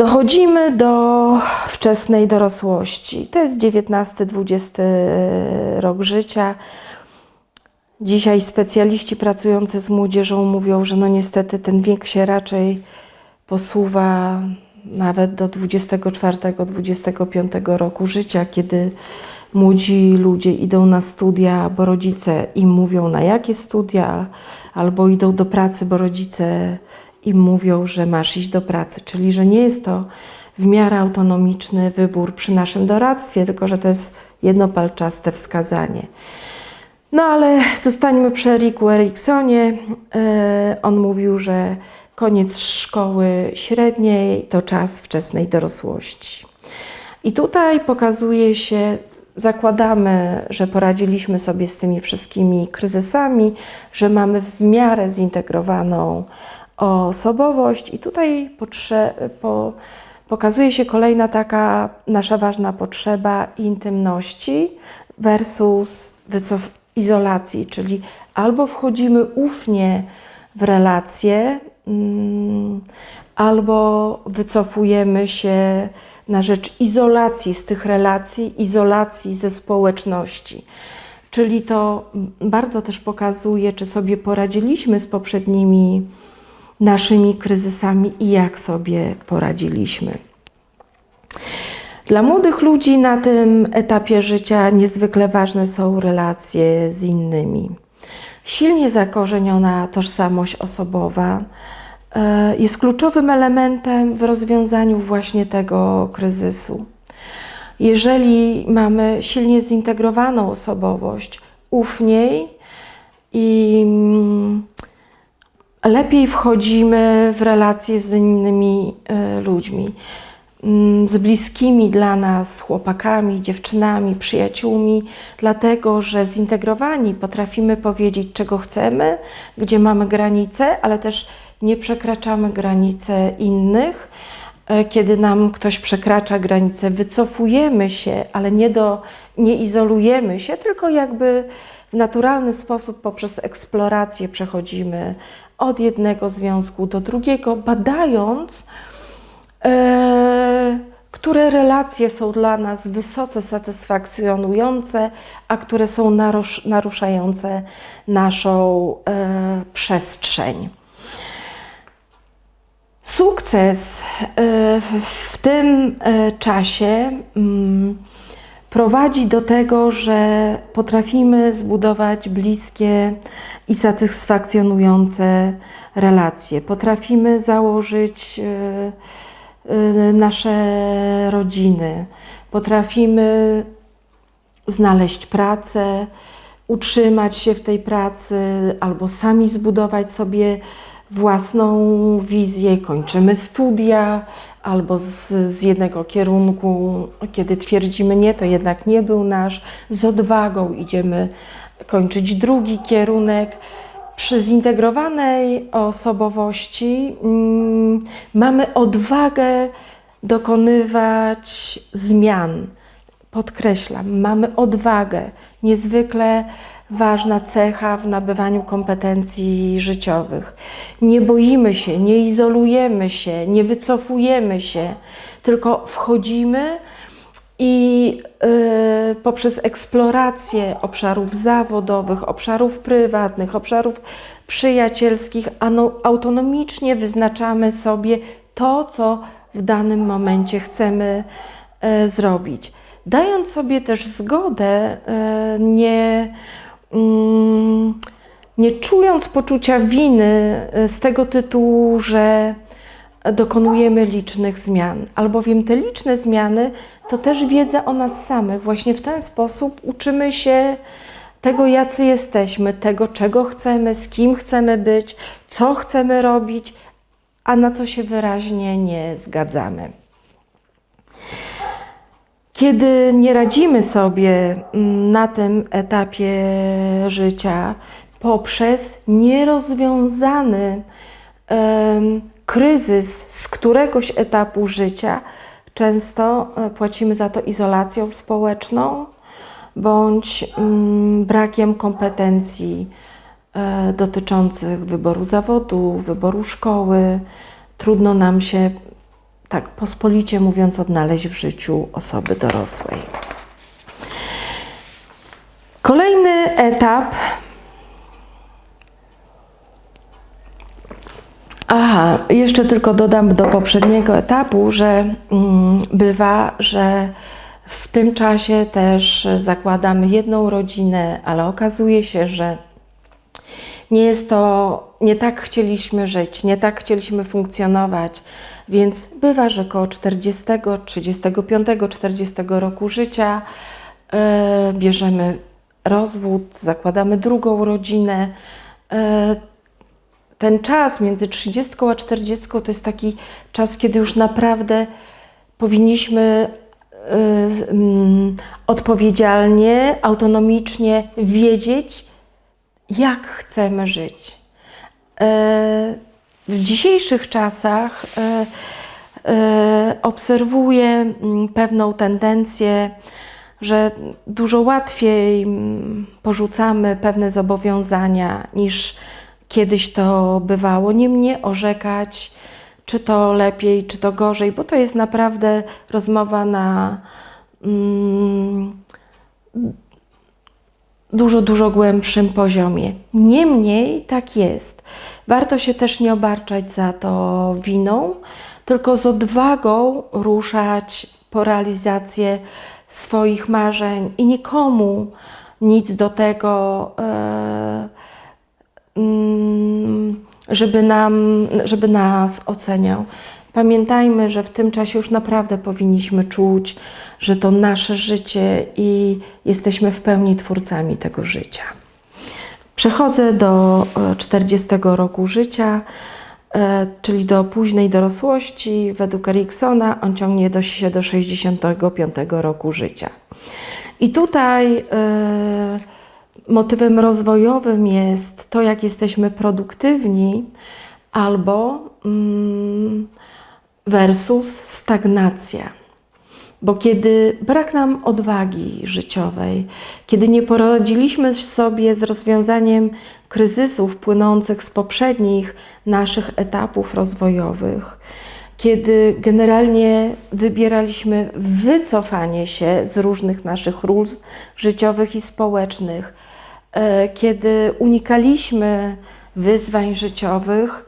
Dochodzimy do wczesnej dorosłości. To jest XIX-XX rok życia. Dzisiaj specjaliści pracujący z młodzieżą mówią, że no niestety ten wiek się raczej posuwa nawet do 24-25 roku życia, kiedy młodzi ludzie idą na studia, bo rodzice im mówią na jakie studia, albo idą do pracy, bo rodzice im mówią, że masz iść do pracy. Czyli, że nie jest to w miarę autonomiczny wybór przy naszym doradztwie, tylko że to jest jednopalczaste wskazanie. No ale zostańmy przy Eriku Eriksonie. E, On mówił, że koniec szkoły średniej to czas wczesnej dorosłości. I tutaj pokazuje się, zakładamy, że poradziliśmy sobie z tymi wszystkimi kryzysami, że mamy w miarę zintegrowaną osobowość, i tutaj po, pokazuje się kolejna taka nasza ważna potrzeba intymności versus izolacji, czyli albo wchodzimy ufnie w relacje, mm, albo wycofujemy się na rzecz izolacji z tych relacji, izolacji ze społeczności. Czyli to bardzo też pokazuje, czy sobie poradziliśmy z poprzednimi naszymi kryzysami i jak sobie poradziliśmy. Dla młodych ludzi na tym etapie życia niezwykle ważne są relacje z innymi. Silnie zakorzeniona tożsamość osobowa e, jest kluczowym elementem w rozwiązaniu właśnie tego kryzysu. Jeżeli mamy silnie zintegrowaną osobowość, ufniej i mm, lepiej wchodzimy w relacje z innymi e, ludźmi, mm, z bliskimi dla nas chłopakami, dziewczynami, przyjaciółmi, dlatego że zintegrowani potrafimy powiedzieć, czego chcemy, gdzie mamy granice, ale też nie przekraczamy granice innych. E, Kiedy nam ktoś przekracza granicę, wycofujemy się, ale nie, do, nie izolujemy się, tylko jakby w naturalny sposób poprzez eksplorację przechodzimy od jednego związku do drugiego, badając, e, które relacje są dla nas wysoce satysfakcjonujące, a które są narusz, naruszające naszą e, przestrzeń. Sukces e, w tym e, czasie mm, prowadzi do tego, że potrafimy zbudować bliskie i satysfakcjonujące relacje. Potrafimy założyć e, e, nasze rodziny. Potrafimy znaleźć pracę, utrzymać się w tej pracy albo sami zbudować sobie własną wizję, kończymy studia albo z, z jednego kierunku, kiedy twierdzimy nie, to jednak nie był nasz, z odwagą idziemy kończyć drugi kierunek. Przy zintegrowanej osobowości mm, mamy odwagę dokonywać zmian. Podkreślam, mamy odwagę, niezwykle ważna cecha w nabywaniu kompetencji życiowych. Nie boimy się, nie izolujemy się, nie wycofujemy się, tylko wchodzimy i y, poprzez eksplorację obszarów zawodowych, obszarów prywatnych, obszarów przyjacielskich, autonomicznie wyznaczamy sobie to, co w danym momencie chcemy y, zrobić. Dając sobie też zgodę, y, nie nie czując poczucia winy y, z tego tytułu, że dokonujemy licznych zmian, albowiem te liczne zmiany to też wiedza o nas samych. Właśnie w ten sposób uczymy się tego, jacy jesteśmy, tego, czego chcemy, z kim chcemy być, co chcemy robić, a na co się wyraźnie nie zgadzamy. Kiedy nie radzimy sobie mm, na tym etapie życia poprzez nierozwiązany kryzys z któregoś etapu życia, często e, płacimy za to izolacją społeczną bądź mm, brakiem kompetencji e, dotyczących wyboru zawodu, wyboru szkoły. Trudno nam się tak pospolicie mówiąc, odnaleźć w życiu osoby dorosłej. Kolejny etap. Aha, jeszcze tylko dodam do poprzedniego etapu, że mm, bywa, że w tym czasie też zakładamy jedną rodzinę, ale okazuje się, że nie jest to, nie tak chcieliśmy żyć, nie tak chcieliśmy funkcjonować, więc bywa, że koło 40, 35, 40 roku życia yy, bierzemy rozwód, zakładamy drugą rodzinę. Yy, ten czas między 30 a 40 to jest taki czas, kiedy już naprawdę powinniśmy y, y, odpowiedzialnie, autonomicznie wiedzieć, jak chcemy żyć. W dzisiejszych czasach y, y, obserwuję mm, pewną tendencję, że dużo łatwiej mm, porzucamy pewne zobowiązania niż kiedyś to bywało. Nie mnie orzekać, czy to lepiej, czy to gorzej, bo to jest naprawdę rozmowa na mm, dużo, dużo głębszym poziomie. Niemniej tak jest. Warto się też nie obarczać za to winą, tylko z odwagą ruszać po realizację swoich marzeń i nikomu nic do tego. Yy, Mm, żeby, nam, żeby nas oceniał. Pamiętajmy, że w tym czasie już naprawdę powinniśmy czuć, że to nasze życie i jesteśmy w pełni twórcami tego życia. Przechodzę do 40 e, roku życia, e, czyli do późnej dorosłości. Według Eriksona on ciągnie do, się do 65 roku życia. I tutaj. Yy, motywem rozwojowym jest to, jak jesteśmy produktywni, albo mm, versus stagnacja. Bo kiedy brak nam odwagi życiowej, kiedy nie poradziliśmy sobie z rozwiązaniem kryzysów płynących z poprzednich naszych etapów rozwojowych, kiedy generalnie wybieraliśmy wycofanie się z różnych naszych ról życiowych i społecznych, E, kiedy unikaliśmy wyzwań życiowych,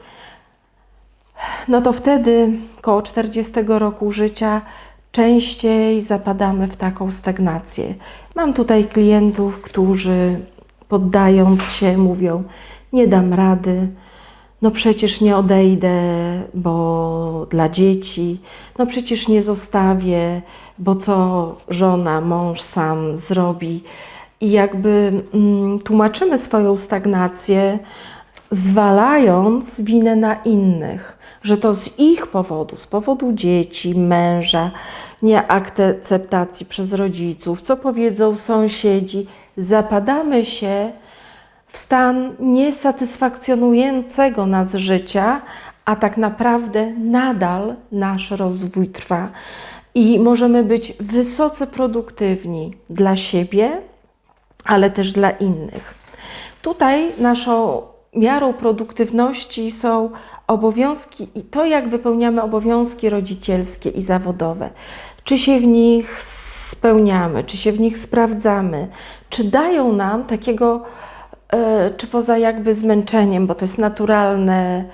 no to wtedy, koło 40 roku życia, częściej zapadamy w taką stagnację. Mam tutaj klientów, którzy poddając się mówią: Nie dam rady, no przecież nie odejdę, bo dla dzieci, no przecież nie zostawię, bo co żona, mąż sam zrobi i jakby mm, tłumaczymy swoją stagnację, zwalając winę na innych, że to z ich powodu, z powodu dzieci, męża, nieakceptacji przez rodziców, co powiedzą sąsiedzi, zapadamy się w stan niesatysfakcjonującego nas życia, a tak naprawdę nadal nasz rozwój trwa i możemy być wysoce produktywni dla siebie, ale też dla innych. Tutaj naszą miarą produktywności są obowiązki i to, jak wypełniamy obowiązki rodzicielskie i zawodowe. Czy się w nich spełniamy, czy się w nich sprawdzamy, czy dają nam takiego, e, czy poza jakby zmęczeniem, bo to jest naturalne,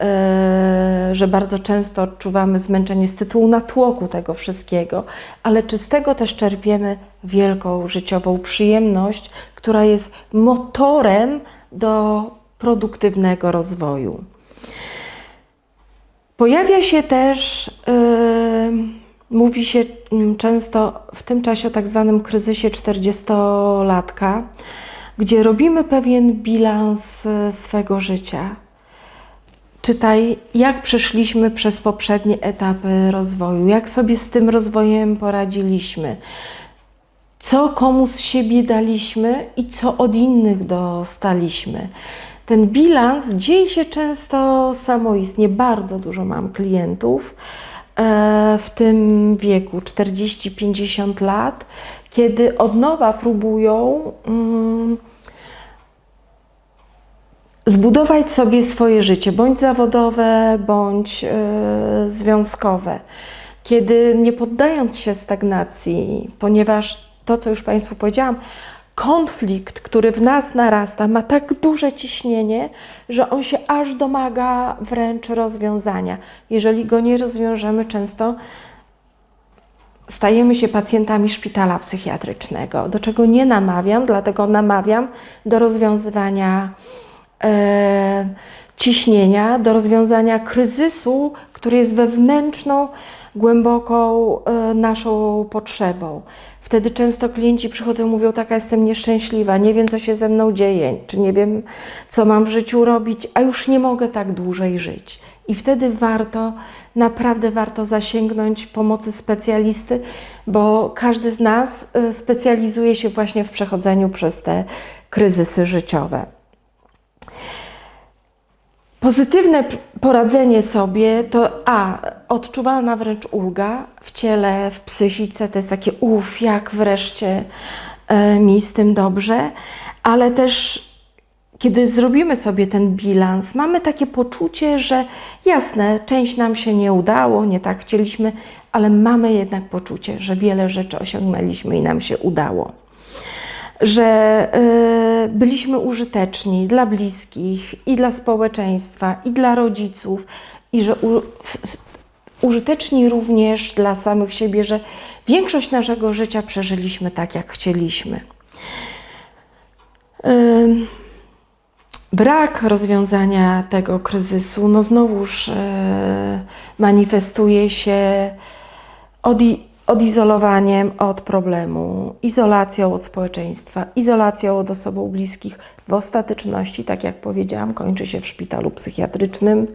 e, że bardzo często odczuwamy zmęczenie z tytułu natłoku tego wszystkiego, ale czy z tego też czerpiemy wielką życiową przyjemność, która jest motorem do produktywnego rozwoju. Pojawia się też, yy, mówi się mm, często w tym czasie o tak zwanym kryzysie 40-latka, gdzie robimy pewien bilans y, swego życia. Czytaj, jak przeszliśmy przez poprzednie etapy rozwoju, jak sobie z tym rozwojem poradziliśmy, co komu z siebie daliśmy i co od innych dostaliśmy. Ten bilans dzieje się często samoistnie. Bardzo dużo mam klientów e, w tym wieku 40-50 lat, kiedy od nowa próbują mm, zbudować sobie swoje życie, bądź zawodowe, bądź e, związkowe, kiedy nie poddając się stagnacji, ponieważ to, co już Państwu powiedziałam, konflikt, który w nas narasta, ma tak duże ciśnienie, że on się aż domaga wręcz rozwiązania. Jeżeli go nie rozwiążemy, często stajemy się pacjentami szpitala psychiatrycznego, do czego nie namawiam, dlatego namawiam do rozwiązywania e, ciśnienia, do rozwiązania kryzysu, który jest wewnętrzną, głęboką e, naszą potrzebą. Wtedy często klienci przychodzą i mówią: Taka jestem nieszczęśliwa, nie wiem, co się ze mną dzieje, czy nie wiem, co mam w życiu robić, a już nie mogę tak dłużej żyć. I wtedy warto, naprawdę warto zasięgnąć pomocy specjalisty, bo każdy z nas y, specjalizuje się właśnie w przechodzeniu przez te kryzysy życiowe. Pozytywne poradzenie sobie to A, odczuwalna wręcz ulga w ciele, w psychice, to jest takie uff, jak wreszcie e, mi z tym dobrze, ale też kiedy zrobimy sobie ten bilans, mamy takie poczucie, że jasne, część nam się nie udało, nie tak chcieliśmy, ale mamy jednak poczucie, że wiele rzeczy osiągnęliśmy i nam się udało że y, byliśmy użyteczni dla bliskich i dla społeczeństwa, i dla rodziców, i że u, użyteczni również dla samych siebie, że większość naszego życia przeżyliśmy tak, jak chcieliśmy. Ym, Brak rozwiązania tego kryzysu, no znowuż e, manifestuje się odi- odizolowaniem od problemu, izolacją od społeczeństwa, izolacją od osobom bliskich. W ostateczności, tak jak powiedziałam, kończy się w szpitalu psychiatrycznym,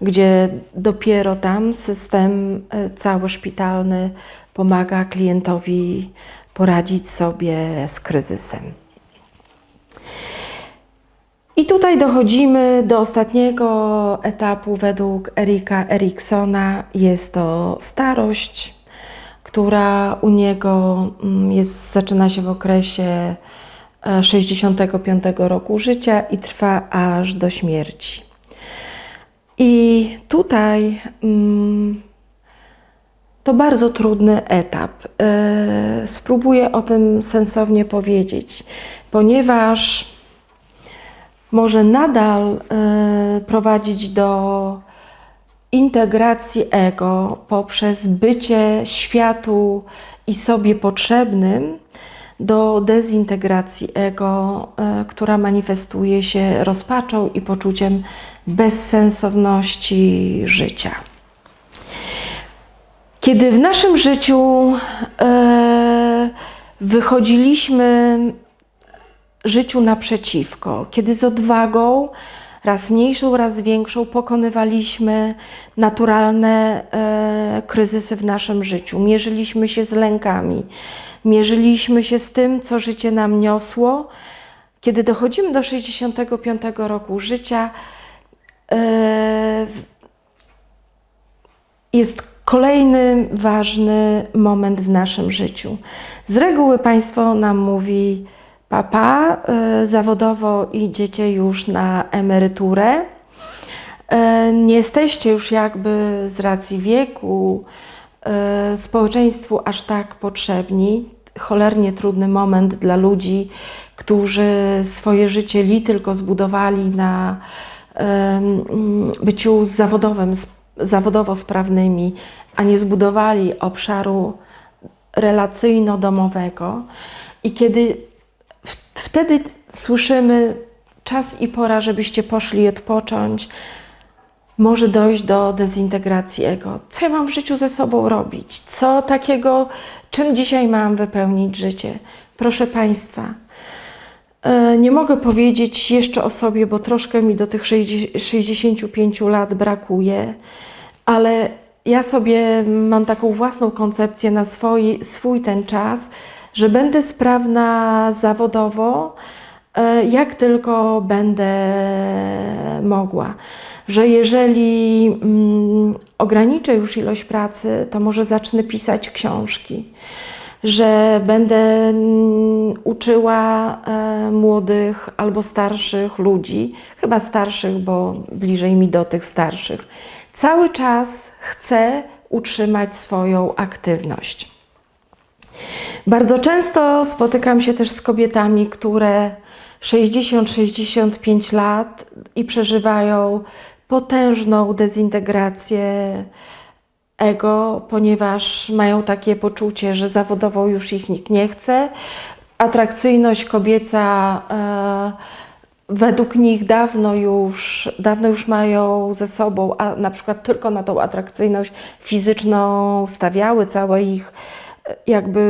gdzie dopiero tam system e, cały szpitalny pomaga klientowi poradzić sobie z kryzysem. I tutaj dochodzimy do ostatniego etapu według Erika Eriksona. Jest to starość, która u niego mm, jest, zaczyna się w okresie e, 65 roku życia i trwa aż do śmierci. I tutaj mm, to bardzo trudny etap. E, Spróbuję o tym sensownie powiedzieć, ponieważ może nadal e, prowadzić do integracji ego poprzez bycie światu i sobie potrzebnym, do dezintegracji ego, e, która manifestuje się rozpaczą i poczuciem bezsensowności życia. Kiedy w naszym życiu e, wychodziliśmy życiu naprzeciwko, kiedy z odwagą, raz mniejszą, raz większą, pokonywaliśmy naturalne e, kryzysy w naszym życiu, mierzyliśmy się z lękami, mierzyliśmy się z tym, co życie nam niosło. Kiedy dochodzimy do 65 roku życia, e, jest kolejny ważny moment w naszym życiu. Z reguły państwo nam mówi, papa, y, zawodowo idziecie już na emeryturę. Y, Nie jesteście już jakby z racji wieku y, społeczeństwu aż tak potrzebni. Cholernie trudny moment dla ludzi, którzy swoje życie li tylko zbudowali na byciu zawodowym, zawodowo sprawnymi, a nie zbudowali obszaru relacyjno-domowego. I kiedy wtedy słyszymy czas i pora, żebyście poszli odpocząć, może dojść do dezintegracji ego. Co ja mam w życiu ze sobą robić? Co takiego, czym dzisiaj mam wypełnić życie? Proszę Państwa, e, nie mogę powiedzieć jeszcze o sobie, bo troszkę mi do tych 60 65 lat brakuje, ale ja sobie mam taką własną koncepcję na swój, swój ten czas, że będę sprawna zawodowo, e, jak tylko będę mogła. Że jeżeli mm, ograniczę już ilość pracy, to może zacznę pisać książki. że będę mm, uczyła e, młodych albo starszych ludzi, chyba starszych, bo bliżej mi do tych starszych. Cały czas chcę utrzymać swoją aktywność. Bardzo często spotykam się też z kobietami, które 60-65 lat i przeżywają potężną dezintegrację ego, ponieważ mają takie poczucie, że zawodowo już ich nikt nie chce. Atrakcyjność kobieca e, według nich dawno już, dawno już mają ze sobą, a na przykład tylko na tą atrakcyjność fizyczną stawiały, całe ich jakby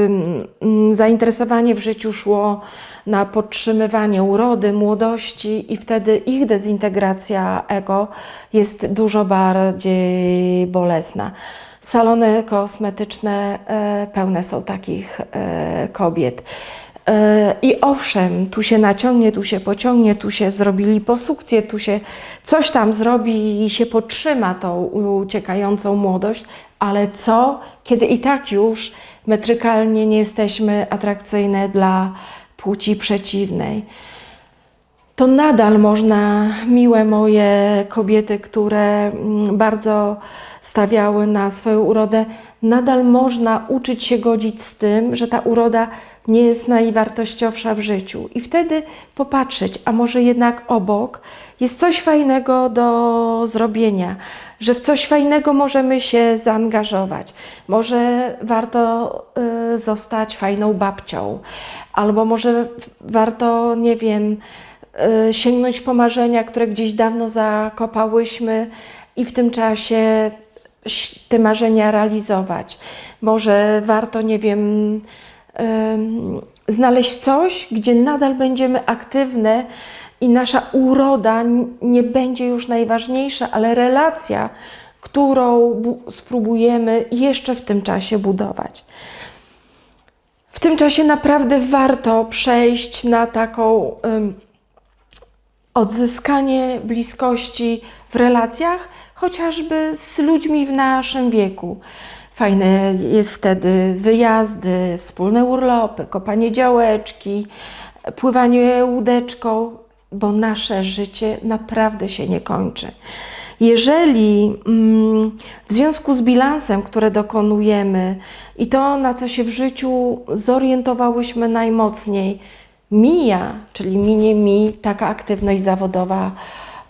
mm, zainteresowanie w życiu szło na podtrzymywanie urody, młodości i wtedy ich dezintegracja ego jest dużo bardziej bolesna. Salony kosmetyczne e, pełne są takich e, kobiet. E, I owszem, tu się naciągnie, tu się pociągnie, tu się zrobili posukcję, tu się coś tam zrobi i się podtrzyma tą uciekającą młodość, ale co, kiedy i tak już metrykalnie nie jesteśmy atrakcyjne dla płci przeciwnej? To nadal można, miłe moje kobiety, które mm, bardzo stawiały na swoją urodę, nadal można uczyć się godzić z tym, że ta uroda nie jest najwartościowsza w życiu. I wtedy popatrzeć, a może jednak obok jest coś fajnego do zrobienia, że w coś fajnego możemy się zaangażować. Może warto y, zostać fajną babcią, albo może warto, nie wiem, sięgnąć po marzenia, które gdzieś dawno zakopałyśmy i w tym czasie te marzenia realizować. Może warto, nie wiem, ym, znaleźć coś, gdzie nadal będziemy aktywne i nasza uroda nie będzie już najważniejsza, ale relacja, którą bu- spróbujemy jeszcze w tym czasie budować. W tym czasie naprawdę warto przejść na taką odzyskanie bliskości w relacjach, chociażby z ludźmi w naszym wieku. Fajne jest wtedy wyjazdy, wspólne urlopy, kopanie działeczki, pływanie łódeczką, bo nasze życie naprawdę się nie kończy. Jeżeli mm, w związku z bilansem, które dokonujemy i to, na co się w życiu zorientowałyśmy najmocniej, mija, czyli minie mi taka aktywność zawodowa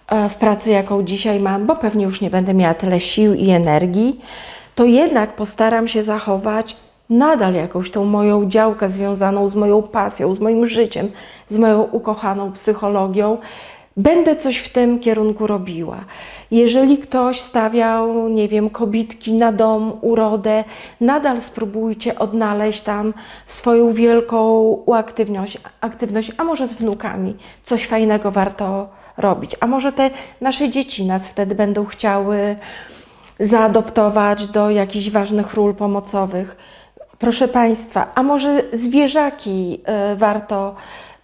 e, w pracy, jaką dzisiaj mam, bo pewnie już nie będę miała tyle sił i energii, to jednak postaram się zachować nadal jakąś tą moją działkę związaną z moją pasją, z moim życiem, z moją ukochaną psychologią. Będę coś w tym kierunku robiła. Jeżeli ktoś stawiał, nie wiem, kobitki na dom, urodę, nadal spróbujcie odnaleźć tam swoją wielką aktywność, aktywność, a może z wnukami coś fajnego warto robić. A może te nasze dzieci nas wtedy będą chciały zaadoptować do jakichś ważnych ról pomocowych. Proszę Państwa, a może zwierzaki y, warto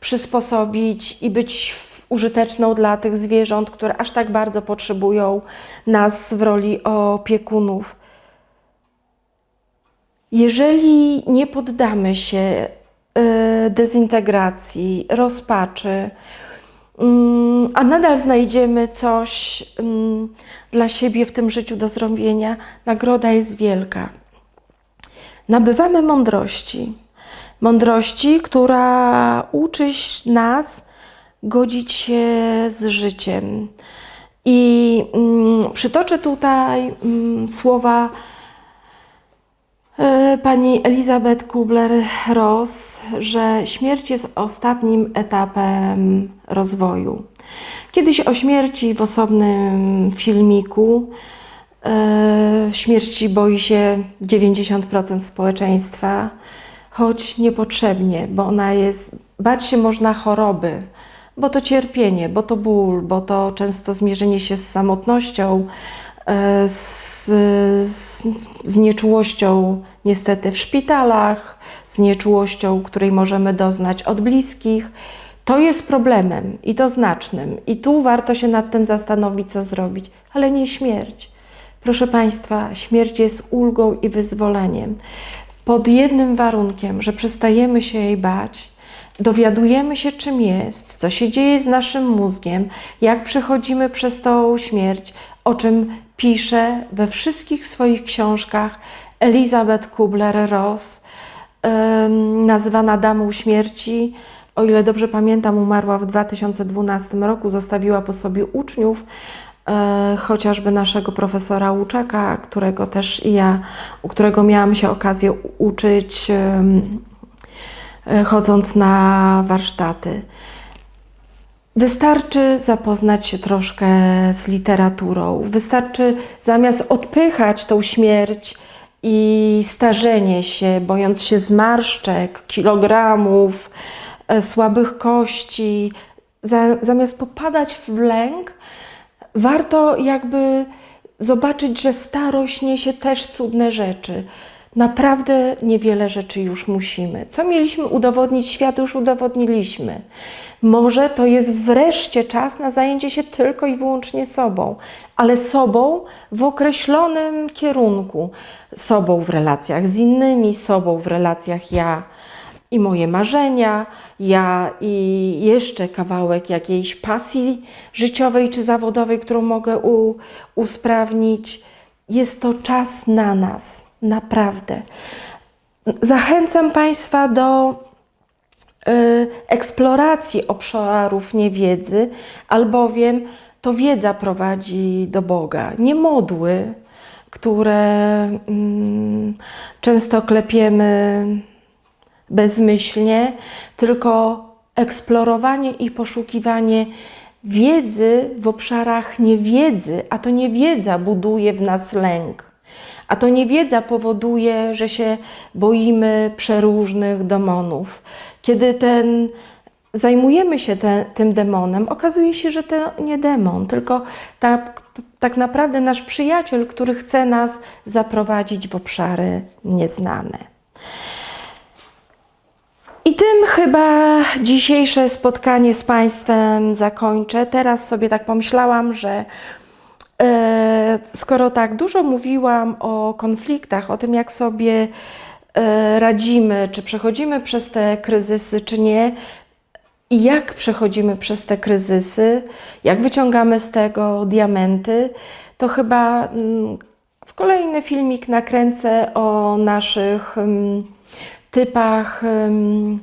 przysposobić i być użyteczną dla tych zwierząt, które aż tak bardzo potrzebują nas w roli opiekunów. Jeżeli nie poddamy się y, dezintegracji, rozpaczy, mm, a nadal znajdziemy coś mm, dla siebie w tym życiu do zrobienia, nagroda jest wielka. Nabywamy mądrości. Mądrości, która uczy nas godzić się z życiem. I mm, przytoczę tutaj mm, słowa e, pani Elizabeth Kubler-Ross, że śmierć jest ostatnim etapem rozwoju. Kiedyś o śmierci w osobnym filmiku e, śmierci boi się 90% społeczeństwa, choć niepotrzebnie, bo ona jest, bać się można choroby, bo to cierpienie, bo to ból, bo to często zmierzenie się z samotnością, e, z, z, z nieczułością niestety w szpitalach, z nieczułością, której możemy doznać od bliskich. To jest problemem i to znacznym. I tu warto się nad tym zastanowić, co zrobić, ale nie śmierć. Proszę Państwa, śmierć jest ulgą i wyzwoleniem. pod jednym warunkiem, że przestajemy się jej bać, dowiadujemy się, czym jest, co się dzieje z naszym mózgiem, jak przechodzimy przez tą śmierć, o czym pisze we wszystkich swoich książkach Elizabeth Kubler-Ross, nazywana Damą Śmierci. O ile dobrze pamiętam, umarła w 2012 roku, zostawiła po sobie uczniów, e, chociażby naszego profesora Łuczaka, którego też ja, u którego miałam się okazję uczyć, chodząc na warsztaty. Wystarczy zapoznać się troszkę z literaturą. Wystarczy zamiast odpychać tą śmierć i starzenie się, bojąc się zmarszczek, kilogramów, e, słabych kości, za, zamiast popadać w lęk, warto jakby zobaczyć, że starość niesie też cudne rzeczy. Naprawdę niewiele rzeczy już musimy. Co mieliśmy udowodnić światu, już udowodniliśmy. Może to jest wreszcie czas na zajęcie się tylko i wyłącznie sobą, ale sobą w określonym kierunku. Sobą w relacjach z innymi, sobą w relacjach ja i moje marzenia, ja i jeszcze kawałek jakiejś pasji życiowej czy zawodowej, którą mogę u, usprawnić. Jest to czas na nas, naprawdę. Zachęcam Państwa do y, eksploracji obszarów niewiedzy, albowiem to wiedza prowadzi do Boga, nie modły, które mm, często klepiemy bezmyślnie, tylko eksplorowanie i poszukiwanie wiedzy w obszarach niewiedzy, a to niewiedza buduje w nas lęk. A to niewiedza powoduje, że się boimy przeróżnych demonów. Kiedy ten zajmujemy się te, tym demonem, okazuje się, że to nie demon, tylko tak, tak naprawdę nasz przyjaciel, który chce nas zaprowadzić w obszary nieznane. I tym chyba dzisiejsze spotkanie z Państwem zakończę. Teraz sobie tak pomyślałam, że skoro tak dużo mówiłam o konfliktach, o tym, jak sobie e, radzimy, czy przechodzimy przez te kryzysy, czy nie, i jak przechodzimy przez te kryzysy, jak wyciągamy z tego diamenty, to chyba mm, w kolejny filmik nakręcę o naszych mm, typach mm,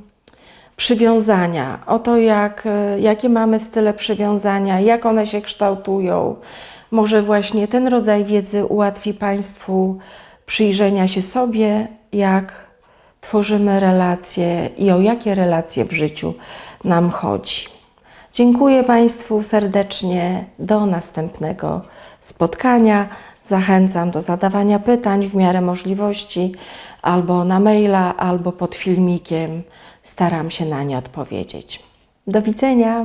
przywiązania, o to, jak, e, jakie mamy style przywiązania, jak one się kształtują. Może właśnie ten rodzaj wiedzy ułatwi Państwu przyjrzenia się sobie, jak tworzymy relacje i o jakie relacje w życiu nam chodzi. Dziękuję Państwu serdecznie. Do następnego spotkania. Zachęcam do zadawania pytań w miarę możliwości, albo na maila, albo pod filmikiem. Staram się na nie odpowiedzieć. Do widzenia.